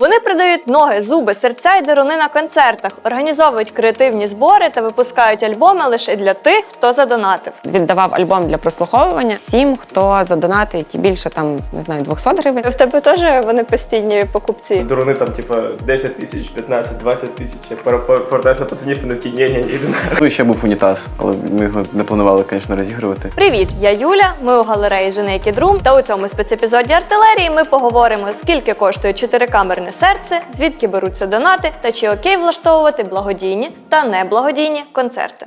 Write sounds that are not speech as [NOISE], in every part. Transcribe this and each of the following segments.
Вони продають ноги, зуби, серця і деруни на концертах, організовують креативні збори та випускають альбоми лише для тих, хто задонатив. Віддавав альбом для прослуховування всім, хто задонатить більше там не знаю 200 гривень. В тебе теж вони постійні покупці. Дуруни там, типа, 10 тисяч, 15, 20 тисяч. Я перефортес на пацанів, вони такі, ні, ні, ні. Ну і ще був унітаз, але ми його не планували, звісно, розігрувати. Привіт, я Юля. Ми у галереї Женейки Друм. Та у цьому спецепізоді артилерії ми поговоримо, скільки коштує чотирикамерне серце, звідки беруться донати та чи окей влаштовувати благодійні та неблагодійні концерти.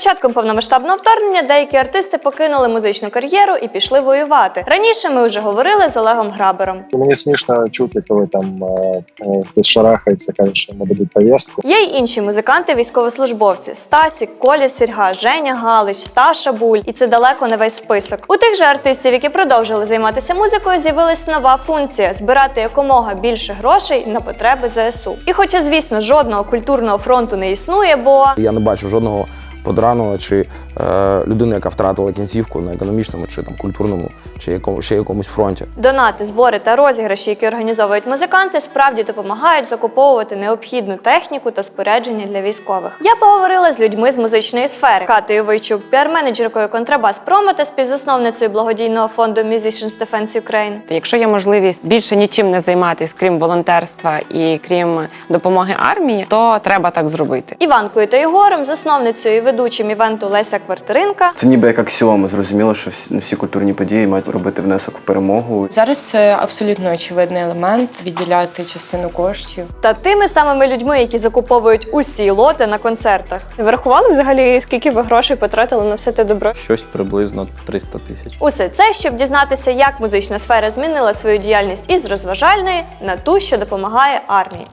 Початком повномасштабного вторгнення деякі артисти покинули музичну кар'єру і пішли воювати. Раніше ми вже говорили з Олегом Грабером. Мені смішно чути, коли там е, е, хтось шарахається, каже, що йому дадуть повістку. Є й інші музиканти, військовослужбовці: Стасік, Коля Сірга, Женя Галич, Сташа Буль. І це далеко не весь список. У тих же артистів, які продовжили займатися музикою, з'явилась нова функція збирати якомога більше грошей на потреби ЗСУ. І хоча, звісно, жодного культурного фронту не існує, бо Я не бачу жодного подраного чи е, людини, яка втратила кінцівку на економічному чи там культурному, чи якому ще якомусь фронті. Донати, збори та розіграші, які організовують музиканти, справді допомагають закуповувати необхідну техніку та спорядження для військових. Я поговорила з людьми з музичної сфери Катею Войчук, піар-менеджеркою Контрабас Промо та співзасновницею благодійного фонду Musicians Defense Ukraine. Якщо є можливість більше нічим не займатися, крім волонтерства і крім допомоги армії, то треба так зробити. Іванкою та Єгором, засновницею і ведучим івенту Леся Квартиринка. Це ніби як аксіома. Зрозуміло, що всі, всі культурні події мають робити внесок в перемогу. Зараз це абсолютно очевидний елемент відділяти частину коштів. Та тими самими людьми, які закуповують усі лоти на концертах. Ви рахували взагалі, скільки ви грошей потратили на все те добро? Щось приблизно 300 тисяч. Усе це, щоб дізнатися, як музична сфера змінила свою діяльність із розважальної на ту, що допомагає армії.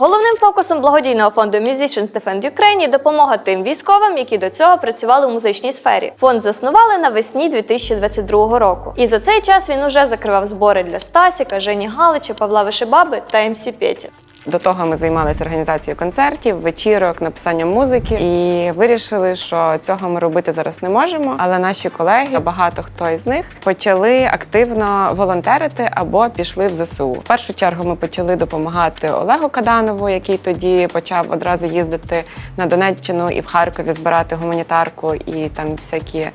Головним фокусом благодійного фонду Musicians Defend Ukraine допомога тим військовим, які до цього працювали у музичній сфері. Фонд заснували навесні 2022 року. І за цей час він уже закривав збори для Стасіка, Жені Галича, Павла Вишибаби та МС Петі. До того ми займалися організацією концертів, вечірок, написанням музики і вирішили, що цього ми робити зараз не можемо. Але наші колеги, багато хто із них, почали активно волонтерити або пішли в ЗСУ. В першу чергу ми почали допомагати Олегу Каданову, який тоді почав одразу їздити на Донеччину і в Харкові збирати гуманітарку і там всякі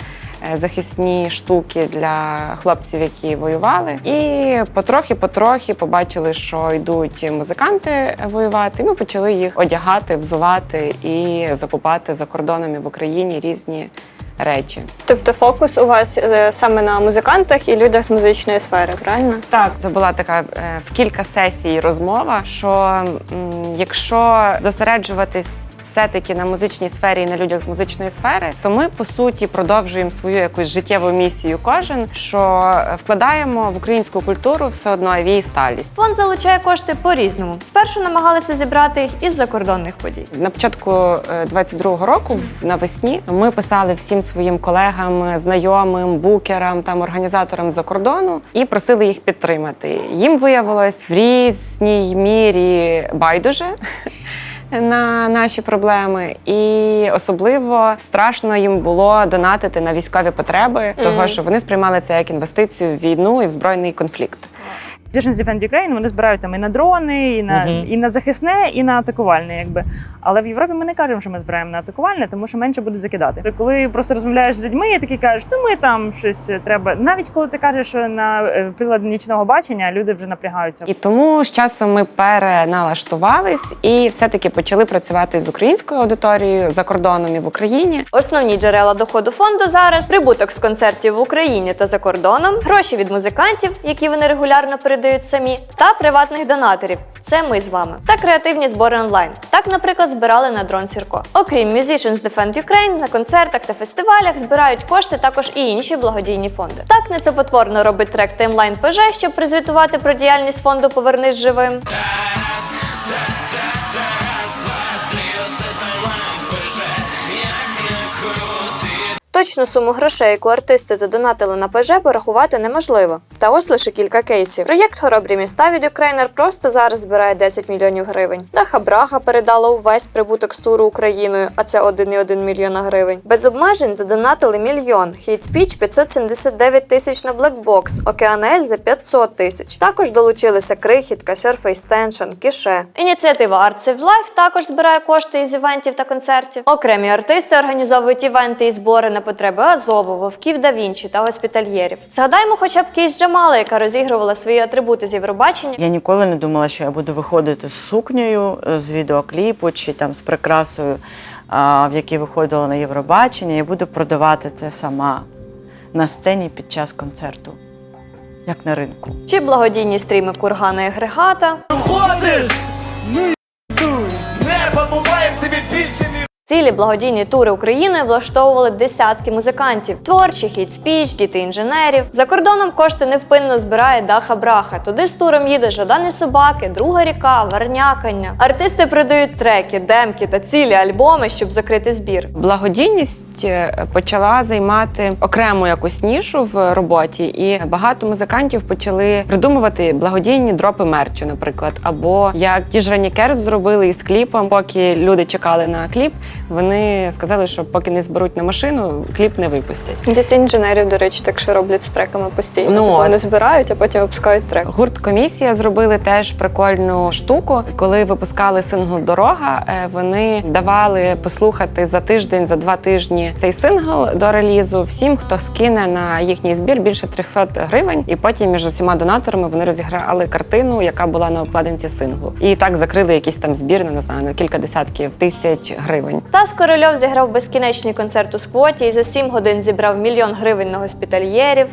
захисні штуки для хлопців, які воювали. І потрохи-потрохи побачили, що йдуть музиканти воювати. І ми почали їх одягати, взувати і закупати за кордоном і в Україні різні речі. Тобто фокус у вас саме на музикантах і людях з музичної сфери, правильно? Так, це була така е, в кілька сесій розмова. Що м, якщо зосереджуватись все-таки на музичній сфері і на людях з музичної сфери, то ми по суті продовжуємо свою якусь життєву місію. Кожен що е, вкладаємо в українську культуру все одно в її сталість. Фонд залучає кошти по-різному. Спершу намагалися зібрати їх із закордонних подій. На початку е, 22-го року, в- навесні, ми писали всім своїм колегам, знайомим, букерам, там організаторам за кордону і просили їх підтримати. Їм виявилось в різній мірі байдуже. [LAUGHS] На наші проблеми, і особливо страшно їм було донатити на військові потреби, того що вони сприймали це як інвестицію в війну і в збройний конфлікт. Musicians Defend Ukraine вони збирають там і на дрони, і на, і на захисне, і на атакувальне. Якби. Але в Європі ми не кажемо, що ми збираємо на атакувальне, тому що менше будуть закидати. Ти коли просто розмовляєш з людьми, і такі кажуть, ну ми там щось треба. Навіть коли ти кажеш, що на е, прилад нічного бачення, люди вже напрягаються. І тому з часом ми переналаштувались і все-таки почали працювати з українською аудиторією за кордоном і в Україні. Основні джерела доходу фонду зараз прибуток з концертів в Україні та за кордоном, гроші від музикантів, які вони регулярно передають самі, та приватних донаторів. Це ми з вами. Та креативні збори онлайн. Так, наприклад, збирали на дрон Сірко. Окрім Musicians Defend Ukraine, на концертах та фестивалях збирають кошти також і інші благодійні фонди. Так нецепотворно робить трек Таймлайн ПЖ, щоб призвітувати про діяльність фонду Повернись живим. Точну суму грошей, яку артисти задонатили на ПЖ, порахувати неможливо. Та ось лише кілька кейсів. Проєкт Хоробрі міста від Ukrainer просто зараз збирає 10 мільйонів гривень. Даха Браха передала увесь прибуток з туру Україною, а це 1,1 мільйона гривень. Без обмежень задонатили мільйон. Хейт Спіч 579 тисяч на Блекбокс, Океанель за 500 тисяч. Також долучилися Крихітка, Tension, Кіше. Ініціатива Art Save Life також збирає кошти із івентів та концертів. Окремі артисти організовують івенти і збори на потреби Азову, Вовків да Вінчі та госпітальєрів. Згадаймо хоча б кейс Джамала, яка розігрувала свої атрибути з Євробачення. Я ніколи не думала, що я буду виходити з сукнею е, з відеокліпу чи там з прикрасою, в якій виходила на Євробачення, і буду продавати це сама на сцені під час концерту, як на ринку. Чи благодійні стріми Кургана і Грегата. Цілі благодійні тури Україною влаштовували десятки музикантів, творчі хіт спіч, діти інженерів. За кордоном кошти невпинно збирає Даха Браха. Туди з туром їде Жадани собаки, друга ріка, Варнякання. Артисти продають треки, демки та цілі альбоми, щоб закрити збір. Благодійність е, почала займати окрему якусь нішу в роботі, і багато музикантів почали придумувати благодійні дропи мерчу, наприклад. Або як ті ж Ранікерс зробили із кліпом, поки люди чекали на кліп. Вони сказали, що поки не зберуть на машину, кліп не випустять. Діти інженерів, до речі, так що роблять з треками постійно. Ну, Типу, вони збирають, а потім випускають трек. Гурт комісія зробили теж прикольну штуку. Коли випускали сингл Дорога, е, вони давали послухати за тиждень, за два тижні цей сингл до релізу всім, хто скине на їхній збір більше 300 гривень. І потім між усіма донаторами вони розіграли картину, яка була на обкладинці синглу. І так закрили якийсь там збір, не знаю, на кілька десятків тисяч гривень. Стас Корольов зіграв безкінечний концерт у сквоті і за 7 годин зібрав мільйон гривень на госпітальєрів.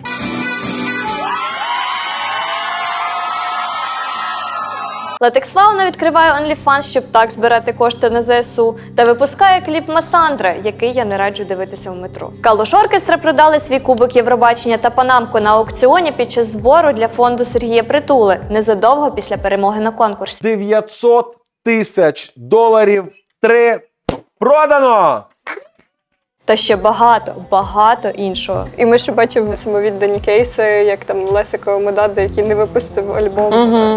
Латекс відкриває OnlyFans, щоб так збирати кошти на ЗСУ, та випускає кліп Масандра, який я не раджу дивитися в метро. Калуш Оркестра продали свій кубок Євробачення та панамку на аукціоні під час збору для фонду Сергія Притули незадовго після перемоги на конкурсі. 900 тисяч доларів. Три продано! Та ще багато, багато іншого. І ми ще бачимо самовіддані кейси, як там Лесика Омодадзе, який не випустив альбом.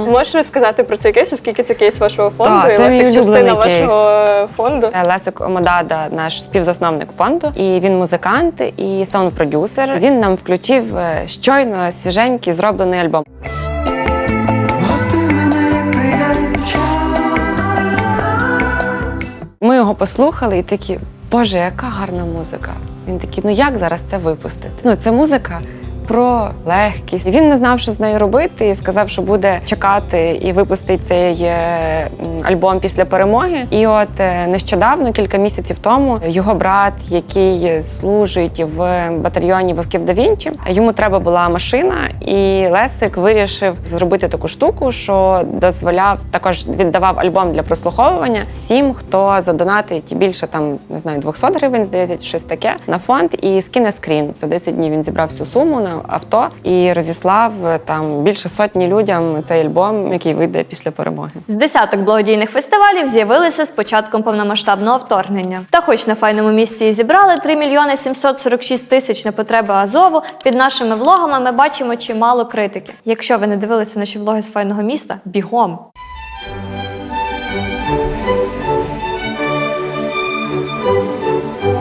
Можеш розказати про цей кейс, оскільки це кейс вашого фонду, Так, і це мій Лесик частина улюблений кейс. вашого фонду. Е, Лесик Омодада, наш співзасновник фонду, і він музикант і саунд-продюсер. Він нам включив е, щойно свіженький зроблений альбом. Ми його послухали і такі, боже, яка гарна музика. Він такий, ну як зараз це випустити? Ну, це музика. Про легкість він не знав, що з нею робити, і сказав, що буде чекати і випустить цей е, альбом після перемоги. І от е, нещодавно, кілька місяців тому, його брат, який служить в батальйоні Вовків да Вінчі, йому треба була машина, і Лесик вирішив зробити таку штуку, що дозволяв також віддавав альбом для прослуховування всім, хто задонатить більше там не знаю 200 гривень, здається, щось таке на фонд і скине скрін. За 10 днів він зібрав всю суму на авто і розіслав е, там більше сотні людям цей альбом, який вийде після перемоги. З десяток благодійних фестивалів з'явилися з початком повномасштабного вторгнення. Та, хоч на файному місці і зібрали 3 мільйони 746 тисяч на потреби Азову, під нашими влогами ми бачимо чимало критики. Якщо ви не дивилися наші влоги з файного міста, бігом.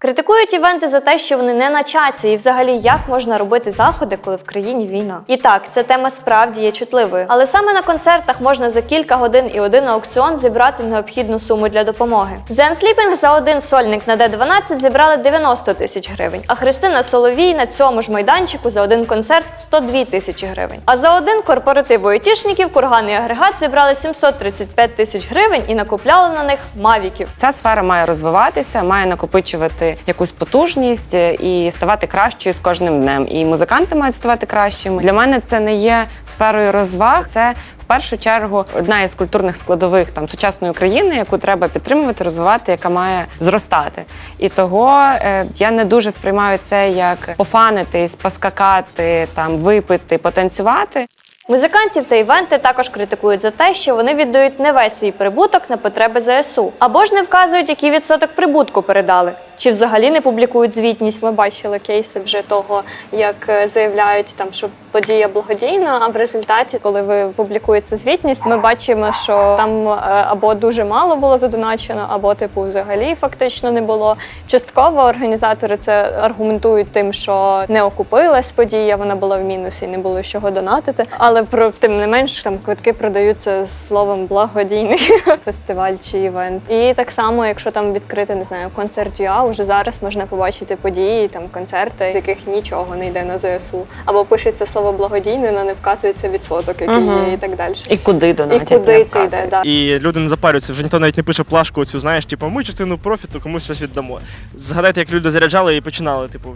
Критикують івенти за те, що вони не на часі, і взагалі як можна робити заходи, коли в країні війна. І так, ця тема справді є чутливою. Але саме на концертах можна за кілька годин і один аукціон зібрати необхідну суму для допомоги. Zen Sleeping за один сольник на D12 зібрали 90 тисяч гривень, а Христина Соловій на цьому ж майданчику за один концерт 102 тисячі гривень. А за один корпоратив айтішників курган і агрегат зібрали 735 тисяч гривень і накупляли на них мавіків. Ця сфера має розвиватися, має накопичувати якусь потужність е, і ставати кращою з кожним днем. І музиканти мають ставати кращими. Для мене це не є сферою розваг. Це в першу чергу одна із культурних складових там сучасної України, яку треба підтримувати, розвивати, яка має зростати. І того е, я не дуже сприймаю це як пофанитись, поскакати, там випити, потанцювати. Музикантів та івенти також критикують за те, що вони віддають не весь свій прибуток на потреби ЗСУ, або ж не вказують, який відсоток прибутку передали. Чи взагалі не публікують звітність. Ми бачили кейси вже того, як е, заявляють там, що подія благодійна. А в результаті, коли ви публікуєте звітність, ми бачимо, що там е, або дуже мало було задоначено, або типу взагалі фактично не було. Частково організатори це аргументують тим, що не окупилась подія, вона була в мінусі, не було чого донатити. Але про тим не менш там квитки продаються словом благодійний [LAUGHS] фестиваль чи івент. І так само, якщо там відкрити, не знаю, концерт ЮА, вже зараз можна побачити події, там концерти, з яких нічого не йде на ЗСУ. Або пишеться слово благодійне, але не вказується відсоток, який Мгм. є, і так далі. І куди І донатять? куди не це йде? вказують. Да. І люди не запарюються, вже ніхто навіть не пише плашку цю, знаєш, типу, ми частину профіту комусь щось віддамо. Згадайте, як люди заряджали і починали, типу,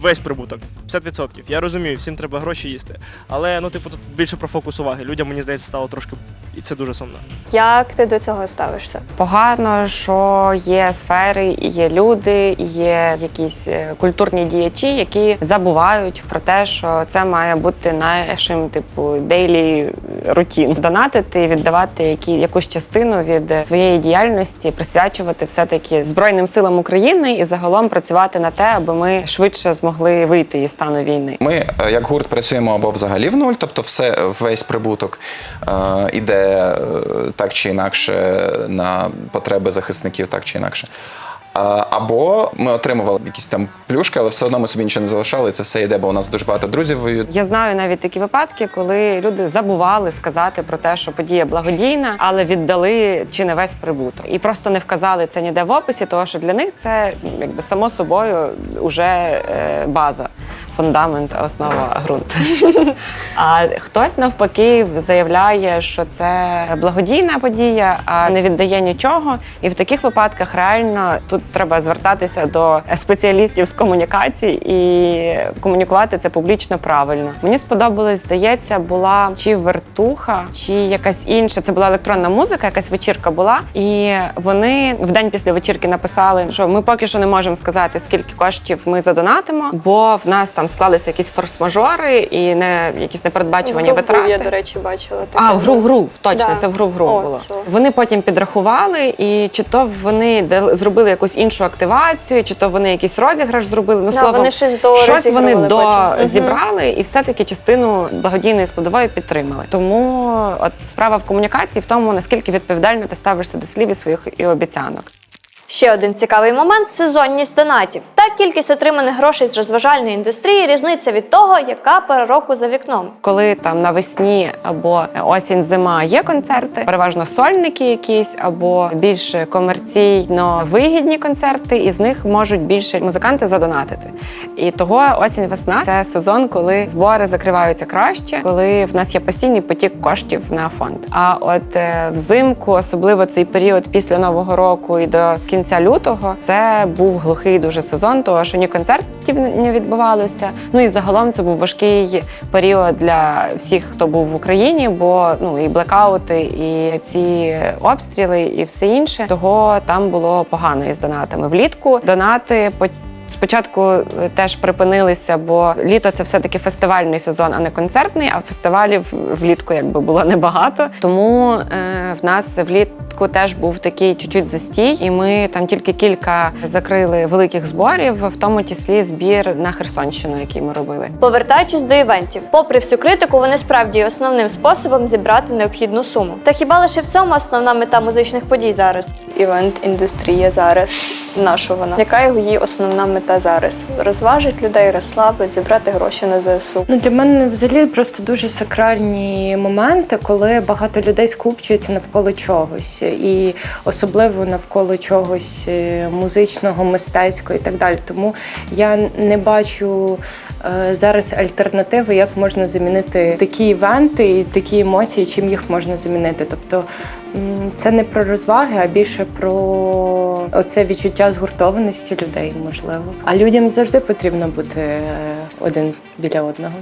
весь прибуток, 50%. Я розумію, всім треба гроші їсти. Але ну, типу, тут більше про фокус уваги. Людям, мені здається, стало трошки. І це дуже сумно. Як ти до цього ставишся? Погано, що є сфери, є люди, є якісь е, культурні діячі, які забувають про те, що це має бути нашим, типу, дейлі рутін. Донатити, віддавати які, якусь частину від своєї діяльності, присвячувати все-таки Збройним силам України і загалом працювати на те, аби ми швидше змогли вийти із стану війни. Ми е, як гурт працюємо або взагалі в нуль, тобто все весь прибуток е, іде е, так чи інакше на потреби захисників, так чи інакше. Або ми отримували якісь там плюшки, але все одно ми собі нічого не залишали. і Це все йде, бо у нас дуже багато друзів. Я знаю навіть такі випадки, коли люди забували сказати про те, що подія благодійна, але віддали чи не весь прибуток, і просто не вказали це ніде в описі, тому що для них це якби само собою вже е, база, фундамент, основа, ґрунт. [LAUGHS] А хтось навпаки заявляє, що це благодійна подія, а не віддає нічого. І в таких випадках реально тут треба звертатися до спеціалістів з комунікацій і комунікувати це публічно правильно. Мені сподобалось, здається, була чи вертуха, чи якась інша. Це була електронна музика, якась вечірка була. І вони в день після вечірки написали, що ми поки що не можемо сказати, скільки коштів ми задонатимо, бо в нас там склалися якісь форс-мажори і не якісь непередбачувані гру витрати. Я, до речі, бачила. таке. А, в гру гру, точно, Да. це в гру гру О, було. все. Вони потім підрахували, і чи то вони зробили якусь іншу активацію, чи то вони якийсь розіграш зробили. Ну, Да, словом, вони щось до щось вони до потім. Зібрали і все-таки частину благодійної складової підтримали. Тому от справа в комунікації в тому, наскільки відповідально ти ставишся до слів і своїх і обіцянок. Ще один цікавий момент сезонність донатів. Та кількість отриманих грошей з розважальної індустрії різниця від того, яка пора року за вікном. Коли там навесні або осінь, зима є концерти, переважно сольники якісь, або більш комерційно вигідні концерти, і з них можуть більше музиканти задонатити. І того осінь-весна це сезон, коли збори закриваються краще, коли в нас є постійний потік коштів на фонд. А от е, взимку, особливо цей період після нового року і до кінця лютого, це був глухий дуже сезон, тому що ні концертів не відбувалося. Ну і загалом це був важкий період для всіх, хто був в Україні, бо ну і блекаути, і ці обстріли, і все інше. Того там було погано із донатами. Влітку донати по. Спочатку е, теж припинилися, бо літо це все-таки фестивальний сезон, а не концертний. А фестивалів влітку якби було [LAUGHS] небагато. Тому е, в нас влітку теж був такий чуть-чуть застій, і ми там тільки кілька закрили великих зборів, в тому числі збір на Херсонщину, який ми робили. Повертаючись до івентів, попри всю критику, вони справді є основним способом зібрати необхідну суму. Та хіба лише в цьому основна мета музичних подій зараз? Івент індустрія зараз. На що вона? Яка його її основна мета зараз? Розважить людей, розслабить, зібрати гроші на ЗСУ. Ну, для мене взагалі просто дуже сакральні моменти, коли багато людей скупчуються навколо чогось, і особливо навколо чогось е, музичного, мистецького і так далі. Тому я не бачу е, зараз альтернативи, як можна замінити такі івенти і такі емоції, чим їх можна замінити. Тобто це не про розваги, а більше про оце відчуття згуртованості людей, можливо. А людям завжди потрібно бути е, один біля одного.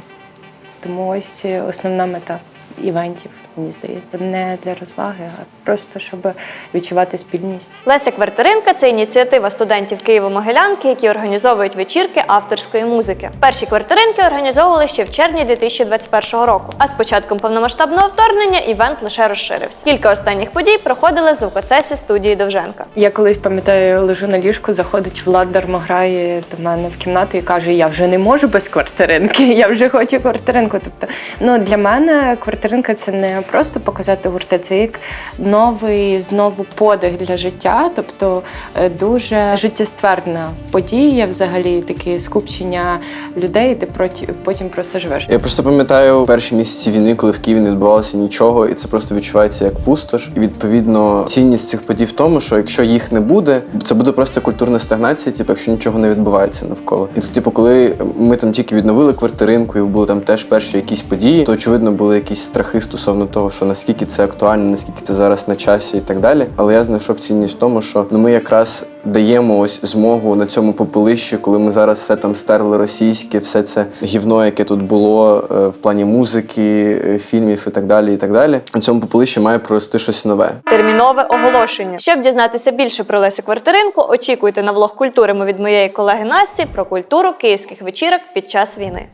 Тому ось е, основна мета івентів. Мені здається, не для розваги, а просто щоб відчувати спільність. Леся Квартиринка це ініціатива студентів Києво-Могилянки, які організовують вечірки авторської музики. Перші квартиринки організовували ще в червні 2021 року. А з початком повномасштабного вторгнення івент лише розширився. Кілька останніх подій проходили в звукоцесі студії Довженка. Я колись пам'ятаю, лежу на ліжку, заходить Влад Дармограє до мене в кімнату і каже: Я вже не можу без квартиринки, [LAUGHS] я вже хочу квартиринку. Тобто, ну для мене квартиринка це не просто показати гурти, це як новий знову подих для життя, тобто е, дуже життєстверна подія, взагалі таке скупчення людей, де потім просто живеш. Я просто пам'ятаю перші місяці війни, коли в Києві не відбувалося нічого, і це просто відчувається як пустош. І відповідно цінність цих подій в тому, що якщо їх не буде, це буде просто культурна стагнація, типу, якщо нічого не відбувається навколо. І тут, типу, коли ми там тільки відновили квартиринку, і були там теж перші якісь події, то очевидно були якісь страхи стосовно того, що наскільки це актуально, наскільки це зараз на часі і так далі. Але я знайшов цінність в тому, що ну ми якраз даємо ось змогу на цьому попелищі, коли ми зараз все там стерли російське, все це гівно, яке тут було е, в плані музики, е, фільмів і так далі. І так далі. На цьому попелищі має прорости щось нове. Термінове оголошення. Щоб дізнатися більше про Лесю Квартиринку, очікуйте на влог культури від моєї колеги Насті про культуру київських вечірок під час війни.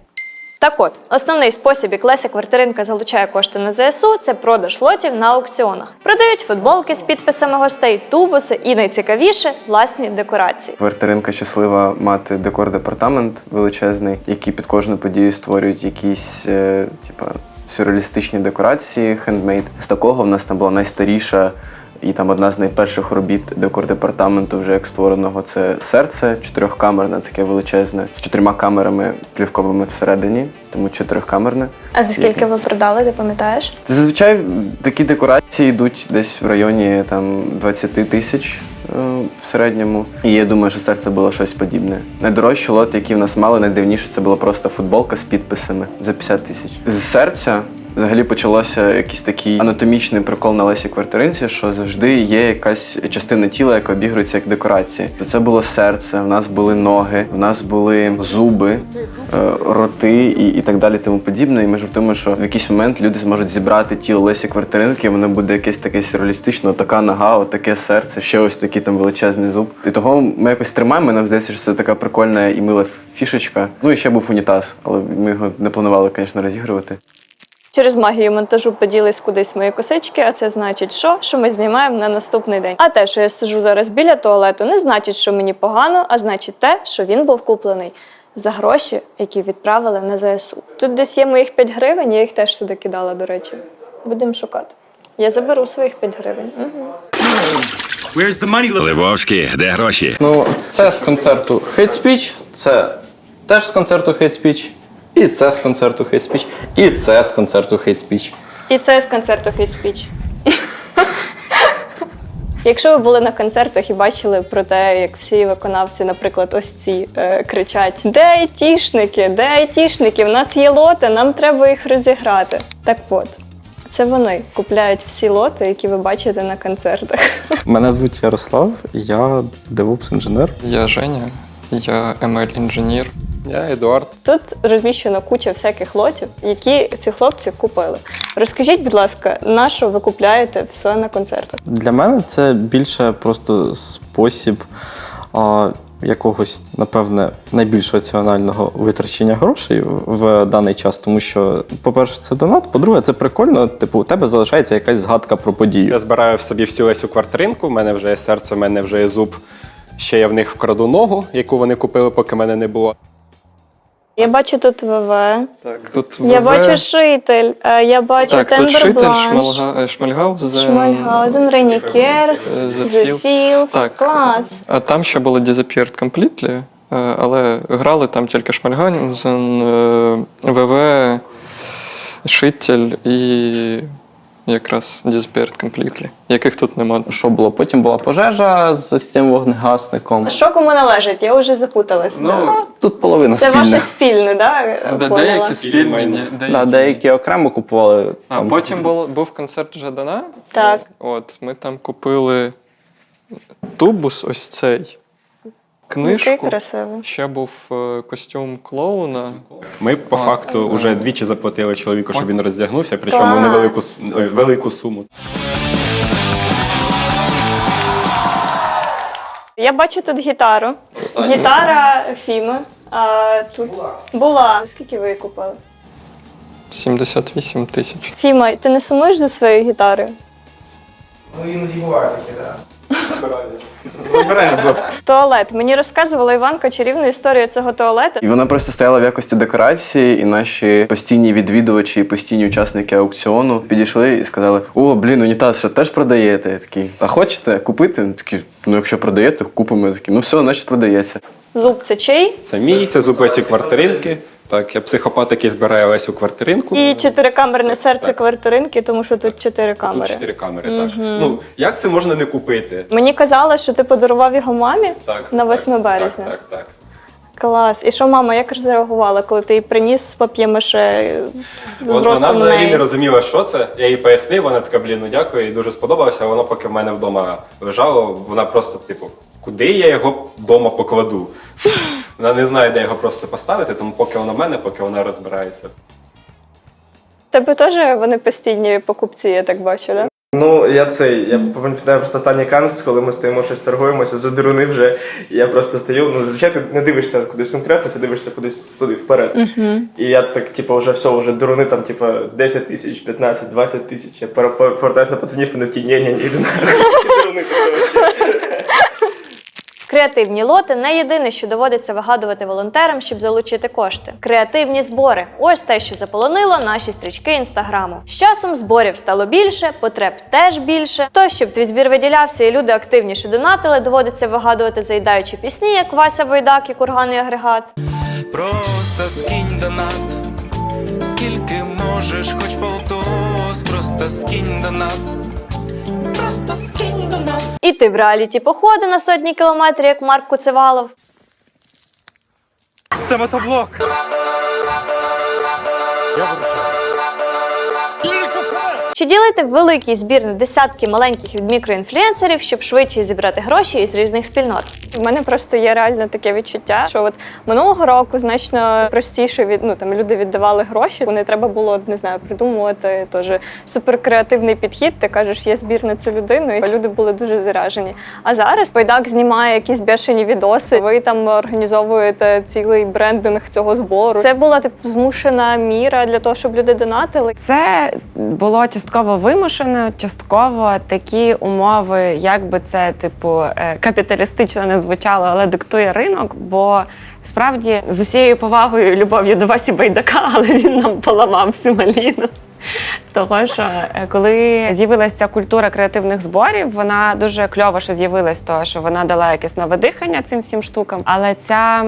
Так от, основний спосіб, як Леся Квартиринка залучає кошти на ЗСУ, це продаж лотів на аукціонах. Продають футболки з підписами гостей, тубуси і найцікавіше власні декорації. Квартиринка щаслива мати декор-департамент величезний, який під кожну подію створюють якісь, е, типа, сюрреалістичні декорації, хендмейд. З такого в нас там була найстаріша і там одна з найперших робіт декор-департаменту, вже як створеного, це серце чотирьохкамерне, таке величезне, з чотирма камерами плівковими всередині, тому чотирьохкамерне. А за скільки ви продали, ти пам'ятаєш? Зазвичай такі декорації йдуть десь в районі там 20 тисяч е, в середньому. І я думаю, що серце було щось подібне. Найдорожчий лот, який в нас мали, найдивніше, це була просто футболка з підписами за 50 тисяч. З серця. Взагалі почалося якийсь такий анатомічний прикол на Лесі Квартиринці, що завжди є якась частина тіла, яка обігрується як декорація. Це було серце, в нас були ноги, в нас були зуби, е, роти і, і так далі, тому подібне. І ми жартуємо, що в якийсь момент люди зможуть зібрати тіло Лесі Квартиринки, і воно буде якесь таке сюрреалістичне, така нога, отаке серце, ще ось такий там величезний зуб. І того ми якось тримаємо. Нам здається, що це така прикольна і мила фішечка. Ну і ще був унітаз, але ми його не планували, звісно, розігрувати. Через магію монтажу поділись кудись мої косички, а це значить, що? Що ми знімаємо на наступний день. А те, що я сижу зараз біля туалету, не значить, що мені погано, а значить те, що він був куплений за гроші, які відправили на ЗСУ. Тут десь є моїх 5 гривень, я їх теж туди кидала, до речі. Будемо шукати. Я заберу своїх 5 гривень. Угу. Левовський, де гроші? Ну, це з концерту Hate Speech, це теж з концерту Hate Speech, і це з концерту Hate Speech, і це з концерту Hate Speech. І це з концерту Hate Speech. Якщо ви були на концертах і бачили про те, як всі виконавці, наприклад, ось ці е, кричать: Де айтішники? Де айтішники? В нас є лоти, нам треба їх розіграти. Так от, це вони купляють всі лоти, які ви бачите на концертах. Мене звуть Ярослав, я DevOps інженер. Я Женя, я ML-інженір. Я Едуард. Тут розміщена куча всяких лотів, які ці хлопці купили. Розкажіть, будь ласка, на що ви купляєте все на концертах? Для мене це більше просто спосіб а, якогось, напевне, найбільш раціонального витрачення грошей в даний час, тому що, по-перше, це донат, по-друге, це прикольно. Типу, у тебе залишається якась згадка про подію. Я збираю в собі всю Лесю квартиринку, в мене вже є серце, в мене вже є зуб. Ще я в них вкраду ногу, яку вони купили, поки мене не було. Я бачу тут ВВ. Так, тут Я бачу шитель, е, я бачу Так, тут шитель, Шмальга... е, Шмальгаузен. Шмальгаузен, Рені Керс, е, The The Fields. Fields. Так. Клас. А там ще було Disappeared Completely, е, але грали там тільки Шмальгаузен, е, ВВ, Шитель і якраз Disappeared Completely, яких тут нема. Що було? Потім була пожежа з цим вогнегасником. Що кому належить? Я вже запуталась. Ну, Тут половина Це спільна. ваше спільне, да? де- Поняла. деякі спільні, де- деякі. Да, деякі окремо купували. А там. потім був, був концерт Жадана. Так. От, ми там купили тубус ось цей. Книжку. Красивий. Ще був е, костюм клоуна. Ми по факту вже двічі заплатили чоловіку, щоб він роздягнувся, причому невелику велику суму. Я бачу тут гітару. Гітара Фіма. А тут була. Скільки ви її купили? 78 тисяч. Фіма, ти не сумуєш за своєю гітарою? Ну, іноді буває таке, так. Забираємо назад. Туалет. Мені розказувала Іванка чарівну історію цього туалету. І вона просто стояла в якості декорації, і наші постійні відвідувачі і постійні учасники аукціону підійшли і сказали: О, блін, унітаз ще теж продаєте. Я такий, а хочете купити? Такі, ну якщо продаєте, купимо. Я такий, ну все, значить продається. Зуб це чий? Це мій, це зуб Лесі квартиринки. Так, я психопат, який збирає Лесю квартиринку. І чотирикамерне серце квартиринки, тому що тут чотири Тут камери. чотири камери, так. Ну, як це можна не купити? Мені казали, що ти подарував його мамі Так, на так, 8 березня. Так, так, так. Клас. І що мама, як зреагувала, коли ти їй приніс пап'ємеше з От вона ростом взагалі не неї? розуміла, що це. Я їй пояснив, вона така, блін, ну дякую, їй дуже сподобалося. Воно поки в мене вдома лежало, вона просто, типу, куди я його вдома покладу? [LAUGHS] Вона не знає, де його просто поставити, тому поки воно в мене, поки вона розбирається. Тебе теж вони постійні покупці, я так бачу, да? Ну, я цей, я пам'ятаю просто останній канс, коли ми стоїмо щось торгуємося, за дируни вже. Я просто стою. Ну, звичайно, ти не дивишся кудись конкретно, ти дивишся кудись туди вперед. І я так, типу, вже все, вже дуруни там, типу, 10 тисяч, 15, 20 тисяч. Я повертаюсь на пацанів, вони такі, ні, ні, ні, іди нахуй. Дуруни таке вообще. Креативні лоти не єдине, що доводиться вигадувати волонтерам, щоб залучити кошти. Креативні збори ось те, що заполонило наші стрічки інстаграму. З часом зборів стало більше, потреб теж більше. То, щоб твій збір виділявся і люди активніше донатили, доводиться вигадувати заїдаючі пісні, як Вася Бойдак і курганий агрегат. Просто скинь донат, скільки можеш, хоч полтос, просто скинь донат. Просто скинь донат. Іти в реаліті походи на сотні кілометрів, як Марк Куцевалов. Це мотоблок. Чи ділити великий збір на десятки маленьких від мікроінфлюенсерів, щоб швидше зібрати гроші із різних спільнот? У мене просто є реально таке відчуття, що от минулого року значно простіше від ну там люди віддавали гроші. Не треба було не знаю, придумувати теж суперкреативний підхід. Ти кажеш, є збір на цю людину, і люди були дуже заряжені. А зараз Байдак знімає якісь бешені відоси. Ви там організовуєте цілий брендинг цього збору. Це була типу змушена міра для того, щоб люди донатили. Це було частково вимушено, частково такі умови, як би це типу е, капіталістично не звучало, але диктує ринок. Бо справді з усією повагою і любов'ю до Васі Байдака, але він нам поламав всю маліну. Того, що е, коли з'явилася ця культура креативних зборів, вона дуже кльово, що з'явилась, того, що вона дала якесь нове дихання цим всім штукам. Але ця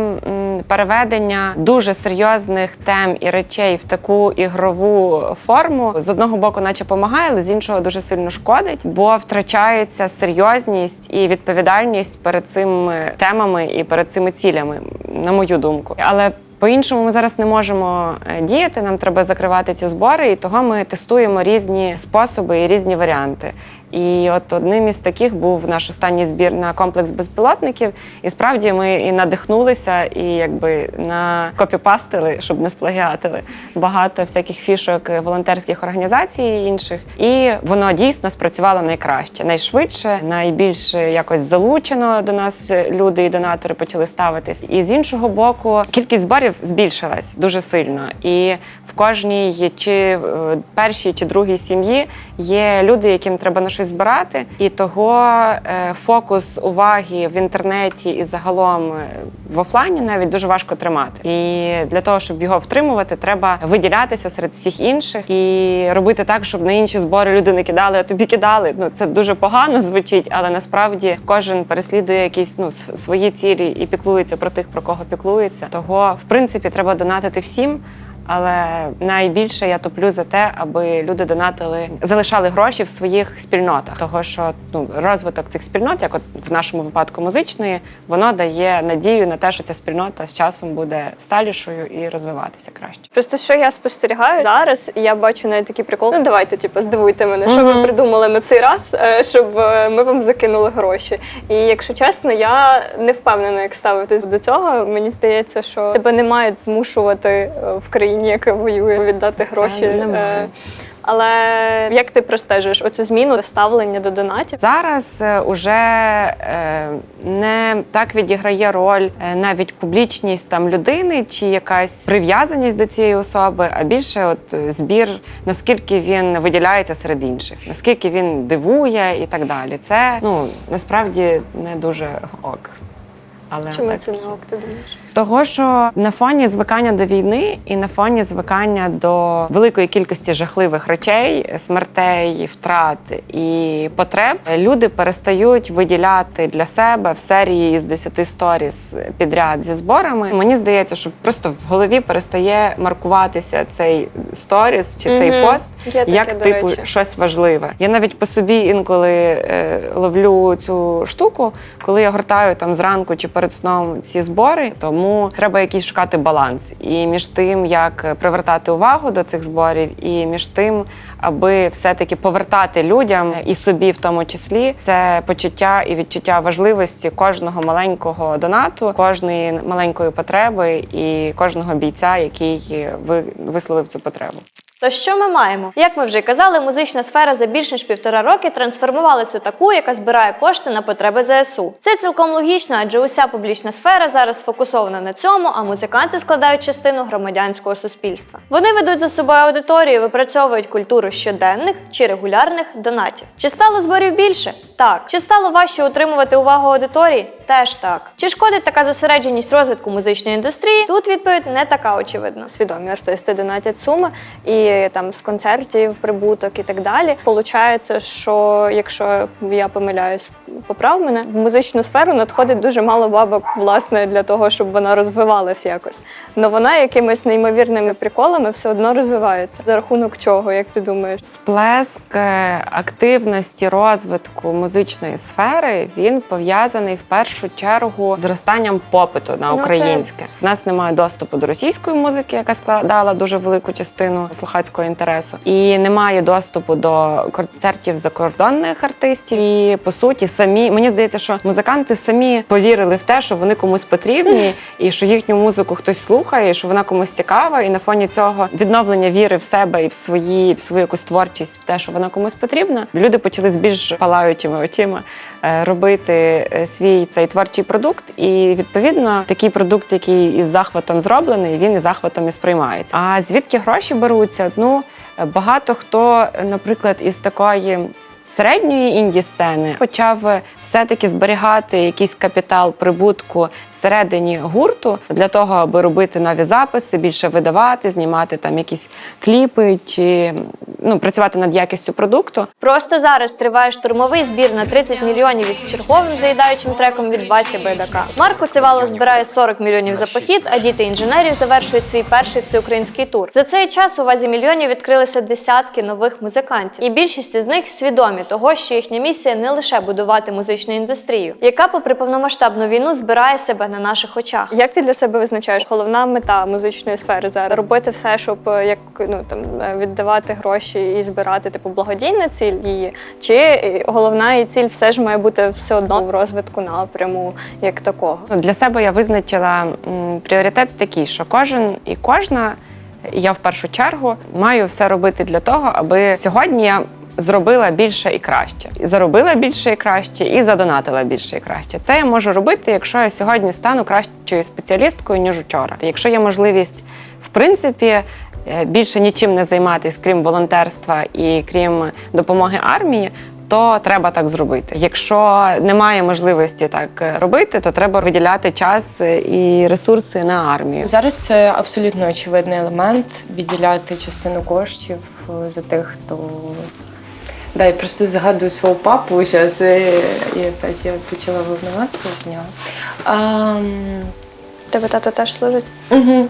переведення дуже серйозних тем і речей в таку ігрову форму з одного боку, наче допомагає, але з іншого дуже сильно шкодить, бо втрачається серйозність і відповідальність перед цими темами і перед цими цілями, на мою думку. Але по-іншому ми зараз не можемо е, діяти. Нам треба закривати ці збори, і того ми тестуємо різні способи і різні варіанти. І от одним із таких був наш останній збір на комплекс безпілотників. І справді ми і надихнулися, і якби на копіпастили, щоб не сплагіатили багато всяких фішок волонтерських організацій і інших. І воно дійсно спрацювало найкраще, найшвидше, найбільш якось залучено до нас люди і донатори почали ставитись. І з іншого боку, кількість зборів збільшилась дуже сильно. І в кожній чи першій чи другій сім'ї є люди, яким треба на щось збирати, і того е, фокус уваги в інтернеті і загалом е, в офлайні навіть дуже важко тримати. І для того, щоб його втримувати, треба виділятися серед всіх інших і робити так, щоб на інші збори люди не кидали, а тобі кидали. Ну це дуже погано звучить, але насправді кожен переслідує якісь ну свої цілі і піклується про тих, про кого піклується. Того, в принципі, треба донатити всім. Але найбільше я топлю за те, аби люди донатили, залишали гроші в своїх спільнотах. Того що ну розвиток цих спільнот, як от в нашому випадку музичної, воно дає надію на те, що ця спільнота з часом буде сталішою і розвиватися краще. Просто що я спостерігаю зараз, я бачу навіть такий прикол. Ну давайте, типу, здивуйте мене, що ви придумали на цей раз, е, щоб е, ми вам закинули гроші. І якщо чесно, я не впевнена, як ставитись до цього. Мені здається, що тебе не мають змушувати е, в країні, яка воює, віддати гроші. немає. Е, Але як ти простежуєш оцю зміну ставлення до донатів? Зараз е, уже е, не так відіграє роль навіть публічність там людини чи якась прив'язаність до цієї особи, а більше от збір, наскільки він виділяється серед інших, наскільки він дивує і так далі. Це ну насправді не дуже ок. Але Чому так це не ок, ти думаєш? того, що на фоні звикання до війни і на фоні звикання до великої кількості жахливих речей, смертей, втрат і потреб, люди перестають виділяти для себе в серії з 10 сторіс підряд зі зборами. Мені здається, що просто в голові перестає маркуватися цей сторіс чи цей Мгм. пост таке, як до типу щось важливе. Я навіть по собі інколи е, ловлю цю штуку, коли я гортаю там зранку чи перед сном ці збори, тому треба якийсь шукати баланс і між тим, як привертати увагу до цих зборів, і між тим, аби все-таки повертати людям і собі, в тому числі, це почуття і відчуття важливості кожного маленького донату, кожної маленької потреби і кожного бійця, який ви- висловив цю потребу. То що ми маємо? Як ми вже казали, музична сфера за більш ніж півтора роки трансформувалася у таку, яка збирає кошти на потреби ЗСУ. Це цілком логічно, адже уся публічна сфера зараз сфокусована на цьому, а музиканти складають частину громадянського суспільства. Вони ведуть за собою аудиторію, випрацьовують культуру щоденних чи регулярних донатів. Чи стало зборів більше? Так. Чи стало важче утримувати увагу аудиторії? Теж так. Чи шкодить така зосередженість розвитку музичної індустрії? Тут відповідь не така очевидна. Свідомі артисти донатять суми і там з концертів, прибуток і так далі. Получається, що якщо я помиляюсь, поправ мене в музичну сферу надходить дуже мало бабок, власне, для того, щоб вона розвивалась якось. Но вона якимись неймовірними приколами все одно розвивається. За рахунок чого, як ти думаєш? Сплеск е, активності розвитку музичної сфери він пов'язаний в першу чергу з зростанням попиту на Ну, це- українське. У нас немає доступу до російської музики, яка складала дуже велику частину слухацького інтересу, і немає доступу до концертів закордонних артистів. І по суті, самі мені здається, що музиканти самі повірили в те, що вони комусь потрібні, і що їхню музику хтось слухає, і що вона комусь цікава. І на фоні цього відновлення віри в себе і в свої в свою якусь творчість, в те, що вона комусь потрібна. Люди почали з більш палаючими очима е, робити е, свій цей творчий продукт. І відповідно такий продукт, який із захватом зроблений, він із захватом і сприймається. А звідки гроші беруться? Ну одно багато хто, наприклад, із такої. Середньої інді сцени почав е, все-таки зберігати якийсь капітал прибутку всередині гурту для того, аби робити нові записи, більше видавати, знімати там якісь кліпи чи ну працювати над якістю продукту. Просто зараз триває штурмовий збір на 30 мільйонів із черговим заїдаючим треком від Васі Байдака. Марко Цивало збирає 40 мільйонів за похід, а діти інженерів завершують свій перший всеукраїнський тур. За цей час у вазі мільйонів відкрилися десятки нових музикантів, і більшість із них свідомі того, що їхня місія не лише будувати музичну індустрію, яка, попри повномасштабну війну, збирає себе на наших очах. Як ти для себе визначаєш головна мета музичної сфери зараз робити все, щоб е, як ну там е, віддавати гроші і збирати типу благодійна ціль її, чи е, головна її ціль все ж має бути все одно в розвитку напряму як такого? Ну, Для себе я визначила м, пріоритет такий, що кожен і кожна, я в першу чергу маю все робити для того, аби сьогодні я зробила більше і краще. І заробила більше і краще, і задонатила більше і краще. Це я можу робити, якщо я сьогодні стану кращою спеціалісткою, ніж вчора. Якщо є можливість, в принципі, е, більше нічим не займатися, крім волонтерства і крім допомоги армії, то треба так зробити. Якщо немає можливості так е, робити, то треба виділяти час і ресурси на армію. Зараз це абсолютно очевидний елемент відділяти частину коштів е, за тих, хто. Да, я просто згадую свого папу зараз, і опять я почала волнуватися в нього. А, Тебе тато теж служить? угу.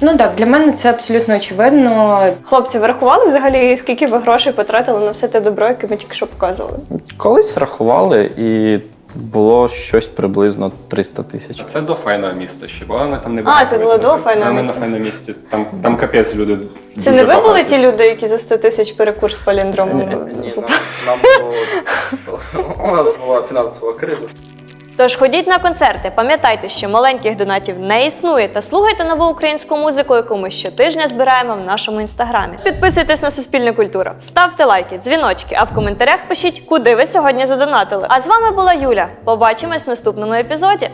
Ну так, для мене це абсолютно очевидно. Хлопці, ви рахували взагалі, скільки ви грошей потратили на все те добро, яке ми тільки що показували? Колись рахували і було щось приблизно 300 тисяч. Це до файного міста ще, бо ми там не А, це було до файного Ми міста. на файному місті. Там, там капець люди. Це не ви були ті люди, які за 100 тисяч перекурс паліндромом? Ні, нам, нам було... [LAUGHS] у нас була фінансова криза. Тож ходіть на концерти, пам'ятайте, що маленьких донатів не існує, та слухайте нову українську музику, яку ми щотижня збираємо в нашому інстаграмі. Підписуйтесь на Суспільну культуру, ставте лайки, дзвіночки, а в коментарях пишіть, куди ви сьогодні задонатили. А з вами була Юля. Побачимось в наступному епізоді.